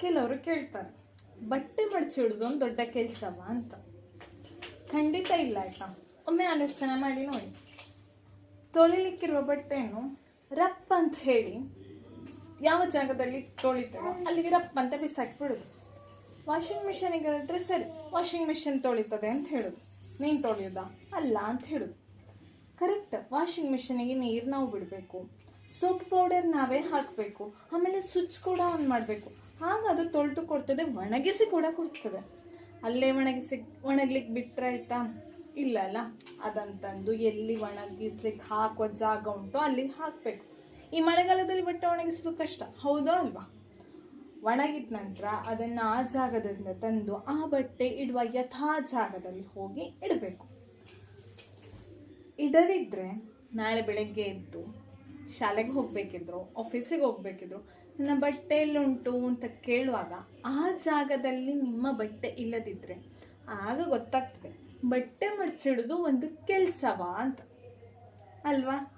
ಕೆಲವರು ಕೇಳ್ತಾರೆ, ಬಟ್ಟೆ ಮಡಚಿಡೋದು ಒಂದು ದೊಡ್ಡ ಕೆಲಸವ ಅಂತ. ಖಂಡಿತ ಇಲ್ಲ ಆಯ್ತಾ ಒಮ್ಮೆ ಆಲೋಚನೆ ಮಾಡಿ ನೋಡಿ. ತೊಳಿಲಿಕ್ಕಿರುವ ಬಟ್ಟೆಯನ್ನು ರಪ್ ಅಂತ ಹೇಳಿ ಯಾವ ಜಾಗದಲ್ಲಿ ತೊಳಿತೇವೋ ಅಲ್ಲಿಗೆ ರಪ್ ಅಂತ ಬಿಸಾಕ್ಬಿಡೋದು. ವಾಷಿಂಗ್ ಮಿಷಿನಿಗೆ ಹೇಳಿದ್ರೆ ಸರಿ ವಾಷಿಂಗ್ ಮಿಷಿನ್ ತೊಳಿತದೆ ಅಂತ ಹೇಳೋದು. ನೀನು ತೊಳೆಯೋದಾ? ಅಲ್ಲ ಅಂತ ಹೇಳೋದು. ಕರೆಕ್ಟ್ ವಾಷಿಂಗ್ ಮಿಷಿನಿಗೆ ನೀರು ನಾವು ಬಿಡಬೇಕು. ಸೋಪ್ ಪೌಡರ್ ನಾವೇ ಹಾಕಬೇಕು. ಆಮೇಲೆ ಸ್ವಿಚ್ ಕೂಡ ಆನ್ ಮಾಡಬೇಕು. ಆಗ ಅದು ತೊಳೆದು ಕೊಡ್ತದೆ, ಒಣಗಿಸಿ ಕೂಡ ಕೊಡ್ತದೆ. ಅಲ್ಲೇ ಒಣಗಿಸಿ, ಒಣಗ್ಲಿಕ್ಕೆ ಬಿಟ್ಟರೆ ಆಯ್ತಾ? ಇಲ್ಲ ಅಲ್ಲ ಅದಂತಂದು ಎಲ್ಲಿ ಒಣಗಿಸ್ಲಿಕ್ಕೆ ಹಾಕುವ ಜಾಗ ಉಂಟು ಅಲ್ಲಿ ಹಾಕಬೇಕು. ಈ ಮಳೆಗಾಲದಲ್ಲಿ ಬಟ್ಟೆ ಒಣಗಿಸೋದು ಕಷ್ಟ, ಹೌದೋ ಅಲ್ವಾ? ಒಣಗಿದ ನಂತರ ಅದನ್ನು ಆ ಜಾಗದಿಂದ ತಂದು ಆ ಬಟ್ಟೆ ಇಡುವ ಯಥಾ ಜಾಗದಲ್ಲಿ ಹೋಗಿ ಇಡಬೇಕು. ಇಡದಿದ್ದರೆ ನಾಳೆ ಬೆಳಗ್ಗೆ ಎದ್ದು ಶಾಲೆಗೆ ಹೋಗಬೇಕಿದ್ರು ಆಫೀಸಿಗೆ ಹೋಗಬೇಕಿದ್ರು, ನನ್ನ ಬಟ್ಟೆ ಎಲ್ಲುಂಟು ಅಂತ ಕೇಳುವಾಗ ಆ ಜಾಗದಲ್ಲಿ ನಿಮ್ಮ ಬಟ್ಟೆ ಇಲ್ಲದಿದ್ದರೆ ಆಗ ಗೊತ್ತಾಗ್ತದೆ. ಬಟ್ಟೆ ಮಡ್ಚಿಡೋದು ಒಂದು ಕೆಲಸವಾ ಅಂತ. ಅಲ್ವಾ?